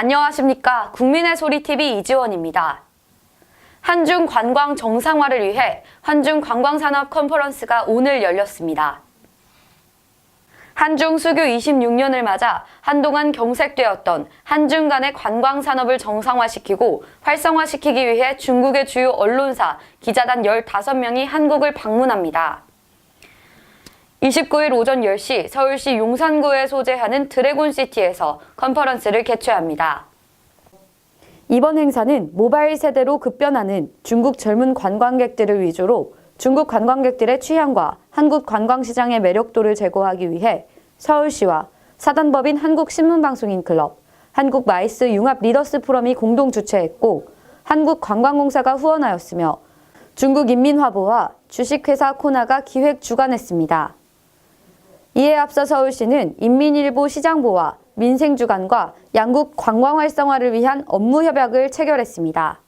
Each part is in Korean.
안녕하십니까. 국민의 소리 TV 이지원입니다. 한중 관광 정상화를 위해 한중 관광산업 컨퍼런스가 오늘 열렸습니다. 한중 수교 26년을 맞아 한동안 경색되었던 한중 간의 관광 산업을 정상화시키고 활성화시키기 위해 중국의 주요 언론사, 기자단 15명이 한국을 방문합니다. 29일 오전 10시 서울시 용산구에 소재하는 드래곤시티에서 컨퍼런스를 개최합니다. 이번 행사는 모바일 세대로 급변하는 중국 젊은 관광객들을 위주로 중국 관광객들의 취향과 한국 관광시장의 매력도를 제고하기 위해 서울시와 사단법인 한국신문방송인 클럽, 한국 마이스 융합 리더스 포럼이 공동 주최했고 한국관광공사가 후원하였으며 중국인민화보와 주식회사 코나가 기획 주관했습니다. 이에 앞서 서울시는 인민일보 시장보와 민생주간과 양국 관광 활성화를 위한 업무 협약을 체결했습니다.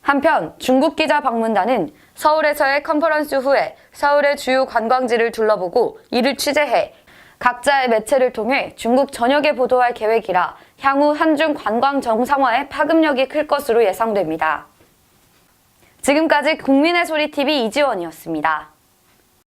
한편 중국 기자 방문단은 서울에서의 컨퍼런스 후에 서울의 주요 관광지를 둘러보고 이를 취재해 각자의 매체를 통해 중국 전역에 보도할 계획이라 향후 한중 관광 정상화에 파급력이 클 것으로 예상됩니다. 지금까지 국민의 소리 TV 이지원이었습니다.